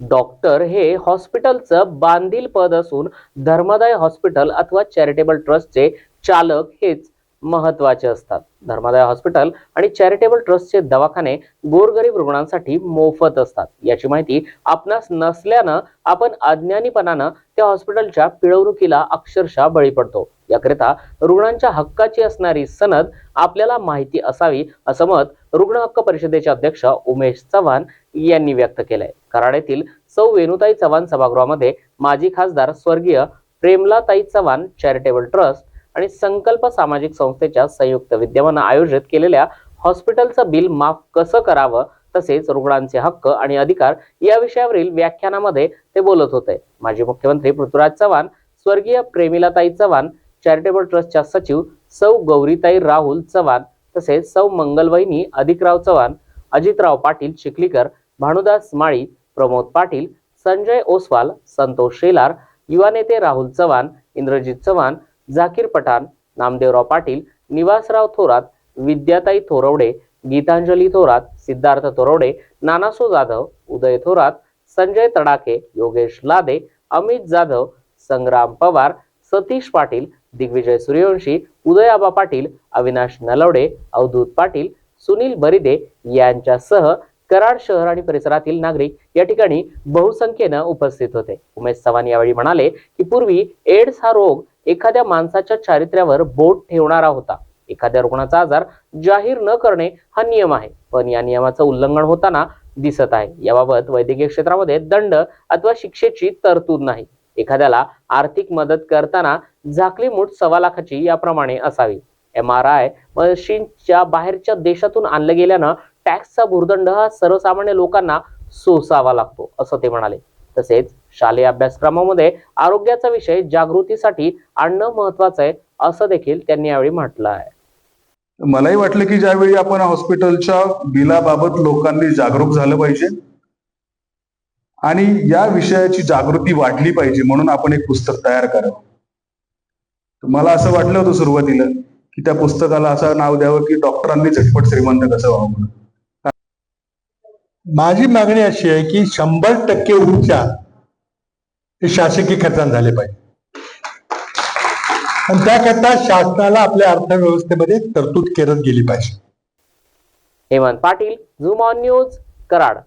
Doctor हे हॉस्पिटलचं बांधील पद असून धर्मदाय हॉस्पिटल अथवा चॅरिटेबल ट्रस्टचे चालक हेच. महत्त्वाचे असतात. धर्मादाय हॉस्पिटल आणि चॅरिटेबल ट्रस्टचे दवाखाने गोरगरीब रुग्णांसाठी मोफत असतात. याची माहिती आपणास नसल्यानं आपण अज्ञानीपणानं त्या हॉस्पिटलच्या पिळवणुकीला अक्षरशः बळी पडतो. याकरिता रुग्णांच्या हक्काची असणारी सनद आपल्याला माहिती असावी असं मत रुग्ण हक्क परिषदेचे अध्यक्ष उमेश चव्हाण यांनी व्यक्त केलंय. कराड येथील सौ वेणुताई चव्हाण सभागृहामध्ये माजी खासदार स्वर्गीय प्रेमलाताई चव्हाण चॅरिटेबल ट्रस्ट आणि संकल्प सामाजिक संस्थेच्या संयुक्त विद्यमानं आयोजित केलेल्या हॉस्पिटलचं बिल माफ कसं करावं तसेच रुग्णांचे हक्क आणि अधिकार या विषयावरील व्याख्यानामध्ये ते बोलत होते. माजी मुख्यमंत्री पृथ्वीराज चव्हाण स्वर्गीय प्रेमिलाताई चव्हाण चॅरिटेबल ट्रस्टच्या सचिव सौ गौरीताई राहुल चव्हाण तसेच सौ मंगलवहिनी अधिकराव चव्हाण अजितराव पाटील चिखलीकर भानुदास माळी प्रमोद पाटील संजय ओसवाल संतोष शेलार युवा नेते राहुल चव्हाण इंद्रजित चव्हाण झाकीर पठाण नामदेवराव पाटील निवासराव थोरात विद्याताई थोरवडे गीतांजली थोरात सिद्धार्थ थोरवडे नानासो जाधव उदय थोरात संजय तडाके योगेश लादे अमित जाधव संग्राम पवार सतीश पाटील दिग्विजय सूर्यवंशी उदयाबा पाटील अविनाश नलवडे अवधूत पाटील सुनील बरिदे यांच्यासह कराड शहर आणि परिसरातील नागरिक या ठिकाणी बहुसंख्येनं उपस्थित होते. उमेश चव्हाण यावेळी म्हणाले की पूर्वी एड्स हा रोग एखाद्या माणसाच्या चारित्र्यावर बोट ठेवणारा होता. एखाद्या रुग्णाचा आजार जाहीर न करणे हा नियम आहे. पण या नियमाचं उल्लंघन होताना दिसत आहे. याबाबत वैद्यकीय क्षेत्रामध्ये दंड अथवा शिक्षेची तरतूद नाही. एखाद्याला आर्थिक मदत करताना झाकली मूठ सव्वा लाखाची याप्रमाणे असावी. एम आर आय मशीनच्या बाहेरच्या देशातून आणलं गेल्यानं टॅक्सचा भूर्दंड हा सर्वसामान्य लोकांना सोसावा लागतो असं ते म्हणाले. तसेच शालेय अभ्यासक्रमामध्ये आरोग्याचा विषय जागृतीसाठी आणणं महत्वाचं आहे असं देखील त्यांनी यावेळी म्हटलं आहे. मलाही वाटलं की ज्यावेळी आपण हॉस्पिटलच्या बिलाबाबत लोकांनी जागरूक झालं पाहिजे आणि या विषयाची जागृती वाढली पाहिजे म्हणून आपण एक पुस्तक तयार करावं. मला असं वाटलं होतं सुरुवातीला की त्या पुस्तकाला असं नाव द्यावं की डॉक्टरांनी झटपट श्रीमंत कसं व्हावं म्हणून. माझी मागणी अशी आहे की शंभर टक्के उपचार हे शासकीय खर्चाने झाले पाहिजे. आणि त्याकरता शासनाला आपल्या अर्थव्यवस्थेमध्ये तरतूद करत गेली पाहिजे. Hemant Patil zoom on news Karad.